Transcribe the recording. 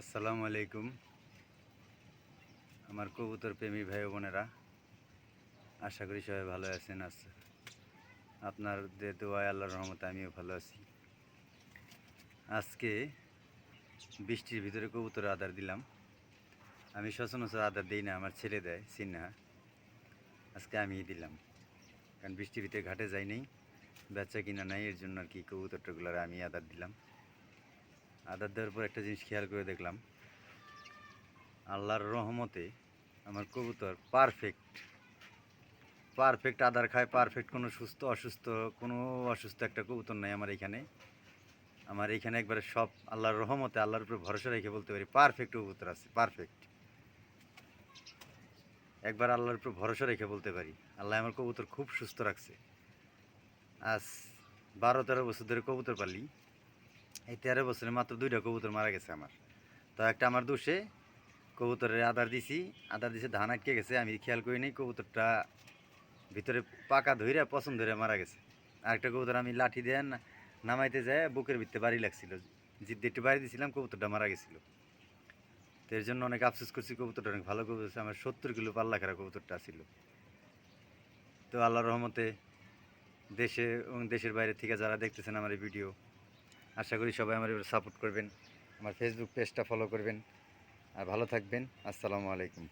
আসসালামু আলাইকুম। আমার কবুতর প্রেমী ভাই বোনেরা, আশা করি সবাই ভালো আছেন, আস আপনার যে দোয়ায় আল্লাহর রহমতে আমিও ভালো আছি। আজকে বৃষ্টির ভিতরে কবুতর আদার দিলাম। আমি সচরাচর আদার দিই না, আমার ছেলে দেয়, সিনহা। আজকে আমিই দিলাম। কারণ বৃষ্টির ভিতরে ঘাটে যাই নেই, বেচা কিনা নাই, এর জন্য আর কি কবুতরটাগুলোর আমি আদার দিলাম। আদার দেওয়ার পর একটা জিনিস খেয়াল করে দেখলাম। আল্লাহর রহমতে আমার কবুতর পারফেক্ট পারফেক্ট আদার খায় পারফেক্ট কোনো সুস্থ, অসুস্থ, কোনো অসুস্থ একটা কবুতর নাই আমার এখানে। আমার এখানে একবারে সব আল্লাহর রহমতে, আল্লাহর উপরে ভরসা রেখে বলতে পারি পারফেক্ট কবুতর আছে পারফেক্ট একবার আল্লাহর উপর ভরসা রেখে বলতে পারি, আল্লাহ আমার কবুতর খুব সুস্থ রাখছে। আজ বারো তেরো বছর ধরে কবুতর পালি এই তেরো বছরে মাত্র দুইটা কবুতর মারা গেছে আমার। তো একটা আমার দোষে, কবুতরের আদার দিছি, আদার দিছে ধান আটকে গেছে, আমি খেয়াল করি নাই কবুতরটা ভিতরে পাকা ধইরা পছন্দ ধরে মারা গেছে। আরেকটা কবুতর আমি লাঠি দিয়ে নামাইতে যায় বুকের ভিতরে বাড়ি লাগছিল। জিদ্দি একটু বাড়ি দিয়েছিলাম কবুতরটা মারা গেছিল। তো এর জন্য অনেক আফসোস করছি, কবুতরটা অনেক ভালো কবুতর। আমার সত্তর কিলো পাল্লা খেরা কবুতরটা ছিল তো আল্লাহর রহমতে দেশে এবং দেশের বাইরে থেকে যারা দেখতেছেন আমার এই ভিডিও আশা করি সবাই আমার সাপোর্ট করবেন। আমার ফেসবুক পেজটা ফলো করবেন। আর ভালো থাকবেন। আসসালামু আলাইকুম।